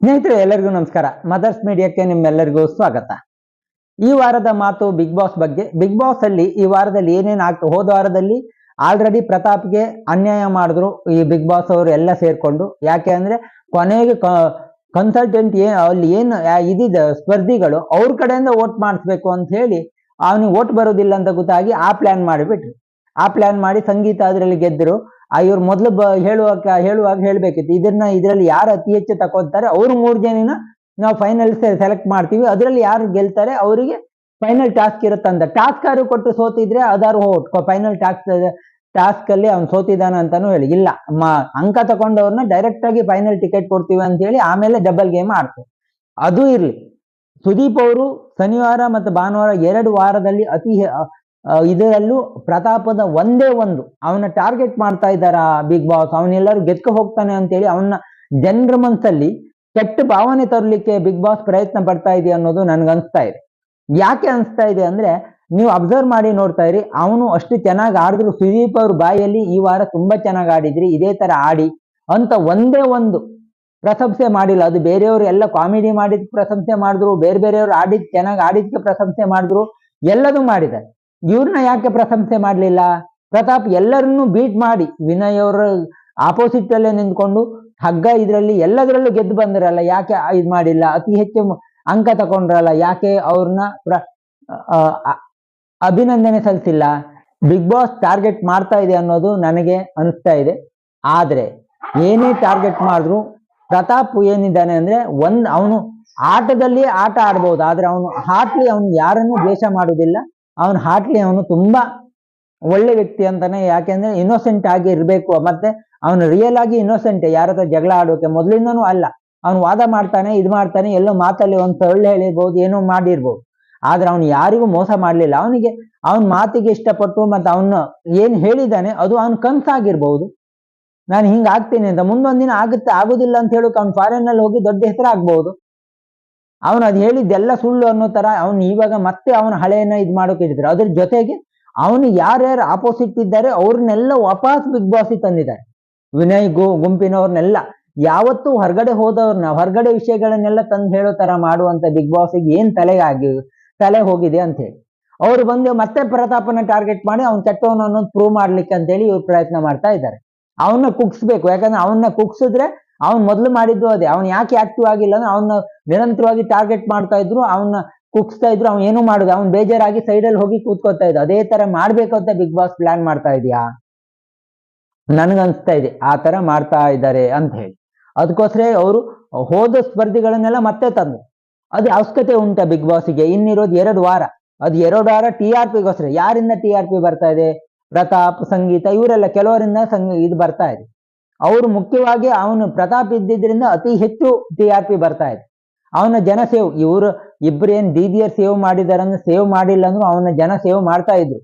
ಸ್ನೇಹಿತರೆ, ಎಲ್ಲರಿಗೂ ನಮಸ್ಕಾರ. ಮದರ್ಸ್ ಮೀಡಿಯಾಕ್ಕೆ ನಿಮ್ಮೆಲ್ಲರಿಗೂ ಸ್ವಾಗತ. ಈ ವಾರದ ಮಾತು ಬಿಗ್ ಬಾಸ್ ಬಗ್ಗೆ. ಬಿಗ್ ಬಾಸ್ ಅಲ್ಲಿ ಈ ವಾರದಲ್ಲಿ ಏನೇನು ಆಗ್ತು ಹೋದ ವಾರದಲ್ಲಿ ಆಲ್ರೆಡಿ ಪ್ರತಾಪ್ಗೆ ಅನ್ಯಾಯ ಮಾಡಿದ್ರು ಈ ಬಿಗ್ ಬಾಸ್ ಅವರು ಎಲ್ಲ ಸೇರ್ಕೊಂಡು. ಯಾಕೆ ಅಂದ್ರೆ ಕೊನೆಗೆ ಕನ್ಸಲ್ಟೆಂಟ್ ಏನ್ ಅಲ್ಲಿ ಏನು ಇದಿದ ಸ್ಪರ್ಧಿಗಳು ಅವ್ರ ಕಡೆಯಿಂದ ವೋಟ್ ಮಾಡಿಸ್ಬೇಕು ಅಂತ ಹೇಳಿ, ಅವನಿಗೆ ವೋಟ್ ಬರೋದಿಲ್ಲ ಅಂತ ಗೊತ್ತಾಗಿ ಆ ಪ್ಲಾನ್ ಮಾಡಿಬಿಟ್ರು. ಆ ಪ್ಲಾನ್ ಮಾಡಿ ಸಂಗೀತ ಅದರಲ್ಲಿ ಗೆದ್ದರು ಆ ಇವ್ರು ಮೊದಲು ಬ ಹೇಳುವಾಗ ಹೇಳುವಾಗ ಹೇಳ್ಬೇಕಿತ್ತು. ಇದನ್ನ ಇದರಲ್ಲಿ ಯಾರು ಅತಿ ಹೆಚ್ಚು ತಗೋತಾರೆ ಅವ್ರು ಮೂರು ಜನನ ನಾವು ಫೈನಲ್ ಸೆಲೆಕ್ಟ್ ಮಾಡ್ತೀವಿ. ಅದರಲ್ಲಿ ಯಾರು ಗೆಲ್ತಾರೆ? ಅವರಿಗೆ ಫೈನಲ್ ಟಾಸ್ಕ್ ಇರುತ್ತಂತ ಟಾಸ್ಕ್ ಯಾರು ಕೊಟ್ಟು ಸೋತಿದ್ರೆ ಅದಾರು ಹೋಟ್ ಫೈನಲ್ ಟಾಸ್ಕ್ ಟಾಸ್ಕ್ ಅಲ್ಲಿ ಅವ್ನು ಸೋತಿದ್ದಾನ ಅಂತಾನು ಹೇಳಿ. ಇಲ್ಲ ಅಂಕ ತಗೊಂಡವ್ರನ್ನ ಡೈರೆಕ್ಟ್ ಆಗಿ ಫೈನಲ್ ಟಿಕೆಟ್ ಕೊಡ್ತೀವಿ ಅಂತ ಹೇಳಿ ಆಮೇಲೆ ಡಬಲ್ ಗೇಮ್ ಆಡ್ತಾರೆ ಅದು ಇರ್ಲಿ. ಸುದೀಪ್ ಅವರು ಶನಿವಾರ ಮತ್ತು ಭಾನುವಾರ ಎರಡು ವಾರದಲ್ಲಿ ಅತಿ ಇದರಲ್ಲೂ ಪ್ರತಾಪದ ಒಂದೇ ಒಂದು. ಅವನ ಟಾರ್ಗೆಟ್ ಮಾಡ್ತಾ ಇದ್ದಾರ ಬಿಗ್ ಬಾಸ್ ಅವನೆಲ್ಲರೂ ಗೆದ್ಕ ಹೋಗ್ತಾನೆ ಅಂತೇಳಿ ಅವನ ಜನರ ಮನಸ್ಸಲ್ಲಿ ಕೆಟ್ಟ ಭಾವನೆ ತರಲಿಕ್ಕೆ ಬಿಗ್ ಬಾಸ್ ಪ್ರಯತ್ನ ಪಡ್ತಾ ಇದೆ ಅನ್ನೋದು ನನ್ಗೆ ಅನಿಸ್ತಾ ಇದೆ. ಯಾಕೆ ಅನಿಸ್ತಾ ಇದೆ ಅಂದ್ರೆ ನೀವು ಅಬ್ಸರ್ವ್ ಮಾಡಿ ನೋಡ್ತಾ ಇರಿ, ಅವನು ಅಷ್ಟು ಚೆನ್ನಾಗಿ ಆಡಿದ್ರು ಸುದೀಪ್ ಅವ್ರ ಬಾಯಲ್ಲಿ ಈ ವಾರ ತುಂಬಾ ಚೆನ್ನಾಗಿ ಆಡಿದ್ರಿ, ಇದೇ ತರ ಆಡಿ ಅಂತ ಒಂದೇ ಒಂದು ಪ್ರಶಂಸೆ ಮಾಡಿಲ್ಲ. ಅದು ಬೇರೆಯವರು ಎಲ್ಲ ಕಾಮಿಡಿ ಮಾಡಿದ್ ಪ್ರಶಂಸೆ ಮಾಡಿದ್ರು, ಬೇರೆ ಬೇರೆಯವರು ಆಡಿದ್, ಚೆನ್ನಾಗಿ ಆಡಿದ್ಕೆ ಪ್ರಶಂಸೆ ಮಾಡಿದ್ರು, ಎಲ್ಲದೂ ಮಾಡಿದ್ದಾರೆ. ಇವ್ರನ್ನ ಯಾಕೆ ಪ್ರಶಂಸೆ ಮಾಡಲಿಲ್ಲ? ಪ್ರತಾಪ್ ಎಲ್ಲರನ್ನೂ ಬೀಟ್ ಮಾಡಿ, ವಿನಯ್ ಅವರ ಆಪೋಸಿಟ್ ಅಲ್ಲೇ ನಿಂತ್ಕೊಂಡು, ಹಗ್ಗ ಇದರಲ್ಲಿ ಎಲ್ಲದರಲ್ಲೂ ಗೆದ್ದು ಬಂದ್ರಲ್ಲ, ಯಾಕೆ ಇದು ಮಾಡಿಲ್ಲ? ಅತಿ ಹೆಚ್ಚು ಅಂಕ ತಗೊಂಡ್ರಲ್ಲ ಯಾಕೆ ಅವ್ರನ್ನ ಪ್ರ ಅಭಿನಂದನೆ ಸಲ್ಲಿಸಿಲ್ಲ? ಬಿಗ್ ಬಾಸ್ ಟಾರ್ಗೆಟ್ ಮಾಡ್ತಾ ಇದೆ ಅನ್ನೋದು ನನಗೆ ಅನಿಸ್ತಾ ಇದೆ. ಆದ್ರೆ, ಏನೇ ಟಾರ್ಗೆಟ್ ಮಾಡಿದ್ರು, ಪ್ರತಾಪ್ ಏನಿದ್ದಾನೆ ಅಂದ್ರೆ, ಒಂದ್, ಅವನು ಆಟದಲ್ಲಿ ಆಟ ಆಡ್ಬೋದು, ಆದ್ರೆ ಅವನು ಹಾಟ್ಲಿ ಅವನು ಯಾರನ್ನು ದ್ವೇಷ ಮಾಡುವುದಿಲ್ಲ. ಅವನು ಹಾಟ್ಲಿ ಅವನು ತುಂಬಾ ಒಳ್ಳೆ ವ್ಯಕ್ತಿ ಅಂತಾನೆ, ಯಾಕೆಂದ್ರೆ ಇನ್ನೋಸೆಂಟ್ ಆಗಿ ಇರಬೇಕು. ಮತ್ತೆ ಅವನು ರಿಯಲ್ ಆಗಿ ಇನ್ನೋಸೆಂಟ್ ಯಾರ ಹತ್ರ ಜಗಳ ಆಡೋಕೆ ಮೊದಲಿಂದನೂ ಅಲ್ಲ. ಅವನು ವಾದ ಮಾಡ್ತಾನೆ, ಇದು ಮಾಡ್ತಾನೆ, ಎಲ್ಲೋ ಮಾತಲ್ಲಿ ಒಂದು ಸೊಳ್ಳೆ ಹೇಳಿರ್ಬೋದು, ಏನೋ ಮಾಡಿರ್ಬೋದು. ಆದ್ರೆ ಅವನು ಯಾರಿಗೂ ಮೋಸ ಮಾಡಲಿಲ್ಲ. ಅವನಿಗೆ, ಅವನ ಮಾತಿಗೆ ಇಷ್ಟಪಟ್ಟು ಮತ್ತೆ ಅವನು ಏನ್ ಹೇಳಿದಾನೆ ಅದು ಅವನ ಕನ್ಸಾಗಿರ್ಬಹುದು ನಾನು ಹಿಂಗಾಗ್ತೀನಿ ಅಂತ ಮುಂದೊಂದಿನ ಆಗುತ್ತೆ, ಆಗುದಿಲ್ಲ ಅಂತ ಹೇಳೋಕೆ ಅವ್ನು ಫಾರಿನ್ ಅಲ್ಲಿ ಹೋಗಿ ದೊಡ್ಡ ಹೆಸರು ಆಗ್ಬಹುದು ಅವನು ಅದು ಹೇಳಿದ್ದೆಲ್ಲ ಸುಳ್ಳು ಅನ್ನೋ ತರ ಅವನು ಇವಾಗ ಮತ್ತೆ ಅವನ ಹಳೆಯನ್ನ ಇದು ಮಾಡೋಕೆ ಇದ್ರು ಅದ್ರ ಜೊತೆಗೆ ಅವನು ಯಾರ್ಯಾರು ಆಪೋಸಿಟ್ ಇದ್ದಾರೆ ಅವ್ರನ್ನೆಲ್ಲ ವಾಪಸ್ ಬಿಗ್ ಬಾಸ್ ತಂದಿದ್ದಾರೆ. ವಿನಯ್ ಗು, ಗುಂಪಿನವ್ರನ್ನೆಲ್ಲ. ಯಾವತ್ತೂ ಹೊರಗಡೆ ಹೋದವ್ರನ್ನ, ಹೊರಗಡೆ ವಿಷಯಗಳನ್ನೆಲ್ಲ ತಂದು ಹೇಳೋ ತರ ಮಾಡುವಂತ ಬಿಗ್ ಬಾಸ್ಗೆ ಏನ್ ತಲೆ ಆಗಿ, ತಲೆ ಹೋಗಿದೆ ಅಂತ ಹೇಳಿ. ಅವ್ರು ಬಂದು ಮತ್ತೆ ಪ್ರತಾಪನ ಟಾರ್ಗೆಟ್ ಮಾಡಿ ಅವ್ನು ಕೆಟ್ಟವನು ಅನ್ನೋದು ಪ್ರೂವ್ ಮಾಡ್ಲಿಕ್ಕೆ ಅಂತ ಹೇಳಿ ಇವ್ರು ಪ್ರಯತ್ನ ಮಾಡ್ತಾ ಇದ್ದಾರೆ. ಅವನ್ನ ಕುಗ್ಸ್ಬೇಕು. ಯಾಕಂದ್ರೆ ಅವನ್ನ ಕುಗ್ಸಿದ್ರೆ ಅವ್ನ್ ಮೊದಲು ಮಾಡಿದ್ದು ಅದೇ. ಅವ್ನು ಯಾಕೆ ಆಕ್ಟಿವ್ ಆಗಿಲ್ಲ ಅಂದ್ರೆ ಅವನ್ನ ನಿರಂತರವಾಗಿ ಟಾರ್ಗೆಟ್ ಮಾಡ್ತಾ ಇದ್ರು ಅವನ್ನ ಕುಗ್ಸ್ತಾ ಇದ್ರು, ಅವ್ನು ಏನು ಮಾಡುದು ಅವ್ನು ಬೇಜಾರಾಗಿ ಸೈಡಲ್ಲಿ ಹೋಗಿ ಕೂತ್ಕೋತಾ ಇದ್ದ. ಅದೇ ತರ ಮಾಡ್ಬೇಕು ಅಂತ ಬಿಗ್ ಬಾಸ್ ಪ್ಲಾನ್ ಮಾಡ್ತಾ ಇದೆಯಾ? ನನ್ಗನ್ಸ್ತಾ ಇದೆ, ಆ ತರ ಮಾಡ್ತಾ ಇದ್ದಾರೆ ಅಂತ ಹೇಳಿ. ಅದಕ್ಕೋಸ್ಕರ ಅವರು ಹೋದ ಸ್ಪರ್ಧಿಗಳನ್ನೆಲ್ಲ ಮತ್ತೆ ತಂದ್ರು. ಅದು ಅವಶ್ಯಕತೆ ಉಂಟ ಬಿಗ್ ಬಾಸ್ಗೆ ಇನ್ನಿರೋದು ಎರಡು ವಾರ. ಅದು ಎರಡು ವಾರ ಟಿ ಆರ್ ಪಿಗೋಸ್ಕರ ಯಾರಿಂದ ಟಿ ಆರ್ ಪಿ ಬರ್ತಾ ಇದೆ? ಪ್ರತಾಪ್, ಸಂಗೀತ, ಇವರೆಲ್ಲ ಕೆಲವರಿಂದ ಸಂಗ, ಇದು ಬರ್ತಾ ಇದೆ. ಅವರು ಮುಖ್ಯವಾಗಿ, ಅವನು ಪ್ರತಾಪ್ ಇದ್ದಿದ್ರಿಂದ ಅತಿ ಹೆಚ್ಚು ಟಿ ಆರ್ ಪಿ ಬರ್ತಾ ಇದೆ. ಅವನ ಜನ ಸೇವ್, ಇವರು ಇಬ್ರು ಏನ್ ದೀದಿಯರ್ ಸೇವ್ ಮಾಡಿದಾರೆ ಸೇವ್ ಮಾಡಿಲ್ಲ ಅಂದ್ರೂ ಅವನ ಜನ ಸೇವ್ ಮಾಡ್ತಾ ಇದ್ರು.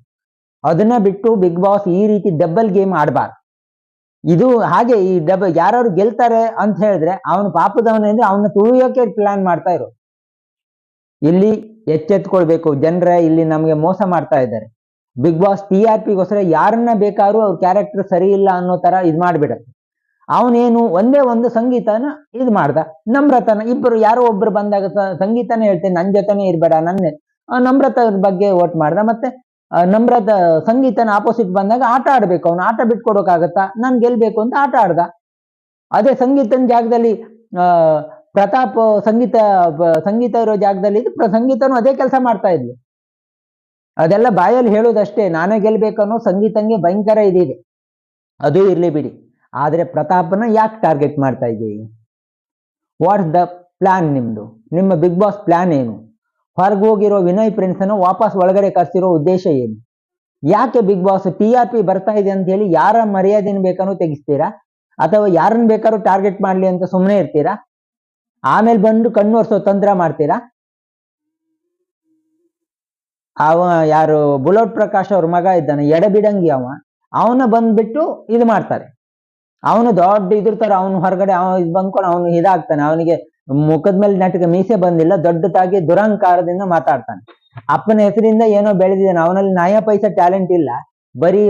ಅದನ್ನ ಬಿಟ್ಟು ಬಿಗ್ ಬಾಸ್ ಈ ರೀತಿ ಡಬ್ಬಲ್ ಗೇಮ್ ಆಡಬಾರ್ದು. ಇದು ಹಾಗೆ ಈ ಡಬ್ ಯಾರು ಗೆಲ್ತಾರೆ ಅಂತ ಹೇಳಿದ್ರೆ ಅವನು ಪಾಪದವನ ಅಂದ್ರೆ ಅವನ ತುಳಿಯೋಕೆ ಪ್ಲಾನ್ ಮಾಡ್ತಾ ಇರು ಇಲ್ಲಿ ಎಚ್ಚೆತ್ಕೊಳ್ಬೇಕು ಜನರ, ಇಲ್ಲಿ ನಮಗೆ ಮೋಸ ಮಾಡ್ತಾ ಇದ್ದಾರೆ. ಬಿಗ್ ಬಾಸ್ ಟಿ ಆರ್ ಪಿಗೋಸ್ಕರ ಯಾರನ್ನ ಬೇಕಾದ್ರೂ ಅವ್ರ ಕ್ಯಾರೆಕ್ಟರ್ ಸರಿ ಇಲ್ಲ ಅನ್ನೋ ತರ ಇದ್ ಮಾಡ್ಬಿಡತ್ತೆ. ಅವನೇನು ಒಂದೇ ಒಂದು ಸಂಗೀತನ ಇದು ಮಾಡ್ದ. ನಮ್ರತನ ಇಬ್ಬರು ಯಾರೋ ಒಬ್ರು ಬಂದಾಗ ಸಂಗೀತನೇ ಹೇಳ್ತೇನೆ, ನನ್ ಜೊತೆನೇ ಇರಬೇಡ, ನನ್ನ. ನಮ್ರತ ಬಗ್ಗೆ ವೋಟ್ ಮಾಡ್ದ. ಮತ್ತೆ ನಮ್ರತ ಸಂಗೀತನ ಆಪೋಸಿಟ್ ಬಂದಾಗ ಆಟ ಆಡ್ಬೇಕು. ಅವನು ಆಟ ಬಿಟ್ಕೊಡೋಕಾಗತ್ತಾ? ನಾನು ಗೆಲ್ಬೇಕು ಅಂತ ಆಟ ಆಡ್ದ. ಅದೇ ಸಂಗೀತನ ಜಾಗದಲ್ಲಿ ಪ್ರತಾಪ್ ಸಂಗೀತ ಸಂಗೀತ ಇರೋ ಜಾಗದಲ್ಲಿ ಇದ್ದು ಸಂಗೀತನು ಅದೇ ಕೆಲಸ ಮಾಡ್ತಾ ಇದ್ಲು. ಅದೆಲ್ಲ ಬಾಯಲ್ಲಿ ಹೇಳೋದಷ್ಟೇ, ನಾನೇ ಗೆಲ್ಬೇಕು ಅನ್ನೋ ಸಂಗೀತಂಗೆ ಭಯಂಕರ ಇದಿದೆ. ಅದು ಇರ್ಲಿ ಬಿಡಿ. ಆದ್ರೆ ಪ್ರತಾಪನ ಯಾಕೆ ಟಾರ್ಗೆಟ್ ಮಾಡ್ತಾ ಇದ್ದೀವಿ ವಾಟ್ಸ್ ದ ಪ್ಲಾನ್ ನಿಮ್ಮದು ನಿಮ್ಮ ಬಿಗ್ ಬಾಸ್ ಪ್ಲಾನ್ ಏನು? ಹೊರಗೆ ಹೋಗಿರೋ ವಿನಯ್ ಅನ್ನು ವಾಪಸ್ ಒಳಗಡೆ ಕರೆಸಿರೋ ಉದ್ದೇಶ ಏನು? ಯಾಕೆ Big Boss T R P ಬರ್ತಾ ಇದೆ ಅಂತ ಹೇಳಿ ಯಾರ ಮರ್ಯಾದೆನ ಬೇಕಾದ್ರೂ ತೆಗಿಸ್ತೀರಾ? ಅಥವಾ ಯಾರನ್ನ ಬೇಕಾದ್ರೂ ಟಾರ್ಗೆಟ್ ಮಾಡ್ಲಿ ಅಂತ ಸುಮ್ಮನೆ ಇರ್ತೀರಾ? ಆಮೇಲೆ ಬಂದು ಕಣ್ಣು ಒರೆಸೋ ತಂತ್ರ ಮಾಡ್ತೀರಾ? ಅವ ಯಾರು ಬುಲೋಟ್ ಪ್ರಕಾಶ್ ಅವ್ರ ಮಗ ಇದ್ದಾನೆ, ಎಡಬಿಡಂಗಿ ಅವ. ಅವನ ಬಂದ್ಬಿಟ್ಟು ಇದು ಮಾಡ್ತಾರೆ. ಅವನು ದೊಡ್ಡ ಇದ್ರ ತರ ಅವನು ಹೊರಗಡೆ ಅವ ಇದು ಬಂದ್ಕೊಂಡು ಅವನು ಇದಾಗ್ತಾನೆ. ಅವನಿಗೆ ಮುಖದ ಮೇಲೆ ನಾಟಕ ಮೀಸೆ ಬಂದಿಲ್ಲ, ದೊಡ್ಡದಾಗಿ ದುರಂಕಾರದಿಂದ ಮಾತಾಡ್ತಾನೆ. ಅಪ್ಪನ ಹೆಸರಿಂದ ಏನೋ ಬೆಳೆದಿದ್ದಾನೆ, ಅವನಲ್ಲಿ ನಯ ಪೈಸಾ ಟ್ಯಾಲೆಂಟ್ ಇಲ್ಲ. ಬರೀ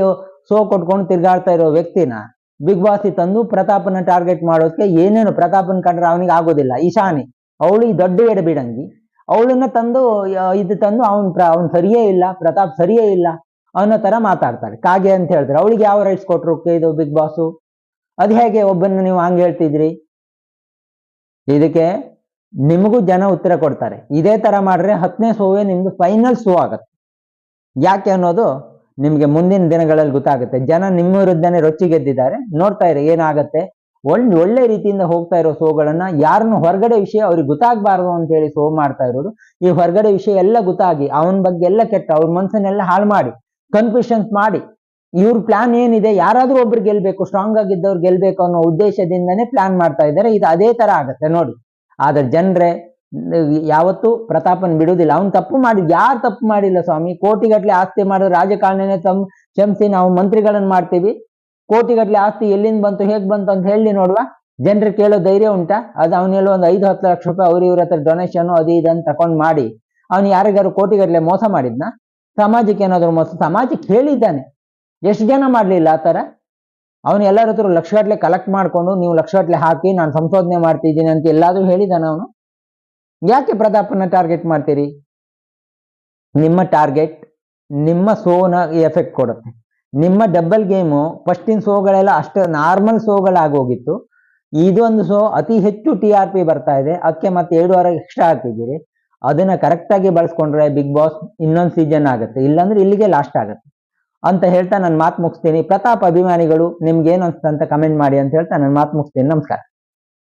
ಸೋ ಕೊಟ್ಕೊಂಡು ತಿರ್ಗಾಡ್ತಾ ಇರೋ ವ್ಯಕ್ತಿನ ಬಿಗ್ ಬಾಸ್ ತಂದು ಪ್ರತಾಪನ ಟಾರ್ಗೆಟ್ ಮಾಡೋದಕ್ಕೆ ಏನೇನು ಪ್ರತಾಪನ್ ಕಂಡ್ರೆ ಅವನಿಗೆ ಆಗೋದಿಲ್ಲ. ಈಶಾನಿ, ಅವಳು ಈ ದೊಡ್ಡ ಎಡಬಿಡಂಗಿ. ಅವಳನ್ನ ತಂದು, ಇದು ತಂದು ಅವನ್ ಅವ್ನ್ ಸರಿಯೇ ಇಲ್ಲ, ಪ್ರತಾಪ್ ಸರಿಯೇ ಇಲ್ಲ ಅನ್ನೋ ತರ ಮಾತಾಡ್ತಾರೆ. ಕಾಗೆ ಅಂತ ಹೇಳ್ತಾರೆ. ಅವಳಿಗೆ ಯಾವ ರೈಟ್ಸ್ ಕೊಟ್ರು ಇದು ಬಿಗ್ ಬಾಸು ಅದು ಹೇಗೆ ಒಬ್ಬನ್ನ ನೀವು ಹಂಗೆ ಹೇಳ್ತಿದ್ರಿ ಇದಕ್ಕೆ ನಿಮಗೂ ಜನ ಉತ್ತರ ಕೊಡ್ತಾರೆ. ಇದೇ ತರ ಮಾಡ್ರೆ ಹತ್ತನೇ ಸೋವೇ ನಿಮ್ದು ಫೈನಲ್ ಸೋ ಆಗತ್ತೆ. ಯಾಕೆ ಅನ್ನೋದು ನಿಮ್ಗೆ ಮುಂದಿನ ದಿನಗಳಲ್ಲಿ ಗೊತ್ತಾಗುತ್ತೆ. ಜನ ನಿಮ್ಮ ವಿರುದ್ಧನೇ ರೊಚ್ಚಿ ಗೆದ್ದಿದ್ದಾರೆ. ನೋಡ್ತಾ ಇರಿ, ಏನಾಗತ್ತೆ? ಒಳ್ಳೆ ಒಳ್ಳೆ ರೀತಿಯಿಂದ ಹೋಗ್ತಾ ಇರೋ ಶೋಗಳನ್ನ ಯಾರನ್ನು ಹೊರಗಡೆ ವಿಷಯ ಅವ್ರಿಗೆ ಗೊತ್ತಾಗಬಾರ್ದು ಅಂತ ಹೇಳಿ ಶೋ ಮಾಡ್ತಾ ಇರೋದು ಈ ಹೊರಗಡೆ ವಿಷಯ ಎಲ್ಲ ಗೊತ್ತಾಗಿ, ಅವನ ಬಗ್ಗೆ ಎಲ್ಲ ಕೆಟ್ಟ, ಅವ್ರ ಮನ್ಸನ್ನೆಲ್ಲ ಹಾಳು ಮಾಡಿ ಕನ್ಫ್ಯೂಷನ್ಸ್ ಮಾಡಿ ಇವ್ರ ಪ್ಲಾನ್ ಏನಿದೆ? ಯಾರಾದ್ರೂ ಒಬ್ರು ಗೆಲ್ಬೇಕು ಸ್ಟ್ರಾಂಗ್ ಆಗಿದ್ದವ್ರು ಗೆಲ್ಬೇಕು ಅನ್ನೋ ಉದ್ದೇಶದಿಂದನೇ ಪ್ಲಾನ್ ಮಾಡ್ತಾ ಇದ್ದಾರೆ. ಇದು ಅದೇ ತರ ಆಗತ್ತೆ ನೋಡಿ. ಆದ್ರೆ ಜನರೇ, ಯಾವತ್ತು ಪ್ರತಾಪನ್ ಬಿಡುದಿಲ್ಲ ಅವ್ನು ತಪ್ಪು ಮಾಡಿದ್ ಯಾರು ತಪ್ಪು ಮಾಡಿಲ್ಲ ಸ್ವಾಮಿ? ಕೋಟಿಗಟ್ಲೆ ಆಸ್ತಿ ಮಾಡೋ ರಾಜಕಾರಣನೇ ತಮ್ ಕ್ಷಮಿಸಿ, ನಾವು ಮಂತ್ರಿಗಳನ್ನ ಮಾಡ್ತೀವಿ. ಕೋಟಿಗಟ್ಲೆ ಆಸ್ತಿ ಎಲ್ಲಿಂದ ಬಂತು, ಹೇಗ್ ಬಂತು ಅಂತ ಹೇಳಿ ನೋಡುವ. ಜನರು ಕೇಳೋ ಧೈರ್ಯ ಉಂಟಾ? ಅದು ಅವನೆಲ್ಲ ಒಂದು ಐದು, ಹತ್ತು ಲಕ್ಷ ರೂಪಾಯಿ ಅವ್ರ ಇವ್ರ ಹತ್ರ ಡೊನೇಷನ್ ಅದು ಇದನ್ನ ತಕೊಂಡ್ ಮಾಡಿ. ಅವ್ನು ಯಾರಿಗಾರು ಕೋಟಿಗಟ್ಲೆ ಮೋಸ ಮಾಡಿದ್ನ? ಸಮಾಜಕ್ಕೆ ಏನಾದ್ರು ಮೋಸ ಸಮಾಜಕ್ಕೆ ಹೇಳಿದ್ದಾನೆ ಎಷ್ಟು ಜನ ಮಾಡಲಿಲ್ಲ ಆ ಥರ ಅವನು ಎಲ್ಲರ ಹತ್ರ ಲಕ್ಷಗಟ್ಲೆ ಕಲೆಕ್ಟ್ ಮಾಡ್ಕೊಂಡು, ನೀವು ಲಕ್ಷಗಟ್ಲೆ ಹಾಕಿ, ನಾನು ಸಂಶೋಧನೆ ಮಾಡ್ತಿದ್ದೀನಿ ಅಂತ ಎಲ್ಲಾದರೂ ಹೇಳಿದಾನ ಅವನು? ಯಾಕೆ ಪ್ರತಾಪನ ಟಾರ್ಗೆಟ್ ಮಾಡ್ತೀರಿ? ನಿಮ್ಮ ಟಾರ್ಗೆಟ್ ನಿಮ್ಮ ಸೋನ ಎಫೆಕ್ಟ್ ಕೊಡುತ್ತೆ. ನಿಮ್ಮ ಡಬಲ್ ಗೇಮು ಫಸ್ಟಿನ ಸೋಗಳೆಲ್ಲ ಅಷ್ಟು ನಾರ್ಮಲ್ ಸೋಗಳಾಗೋಗಿತ್ತು ಇದೊಂದು ಸೋ ಅತಿ ಹೆಚ್ಚು ಟಿ ಆರ್ ಪಿ ಬರ್ತಾ ಇದೆ. ಅದಕ್ಕೆ ಮತ್ತೆ ಎರಡೂವರೆ ಎಕ್ಸ್ಟ್ರಾ ಹಾಕಿದ್ದೀರಿ. ಅದನ್ನ ಕರೆಕ್ಟಾಗಿ ಬಳಸ್ಕೊಂಡ್ರೆ ಬಿಗ್ ಬಾಸ್ ಇನ್ನೊಂದು ಸೀಸನ್ ಆಗುತ್ತೆ. ಇಲ್ಲಾಂದ್ರೆ ಇಲ್ಲಿಗೆ ಲಾಸ್ಟ್ ಆಗುತ್ತೆ. ಅಂತ ಹೇಳ್ತಾ ನಾನು ಮಾತು ಮುಗಿಸ್ತೀನಿ. ಪ್ರತಾಪ್ ಅಭಿಮಾನಿಗಳು ನಿಮ್ಗೆ ಏನು ಅನ್ಸುತ್ತೆ ಅಂತ ಕಮೆಂಟ್ ಮಾಡಿ ಅಂತ ಹೇಳ್ತಾ ನಾನು ಮಾತು ಮುಗಿಸ್ತೀನಿ. ನಮಸ್ಕಾರ.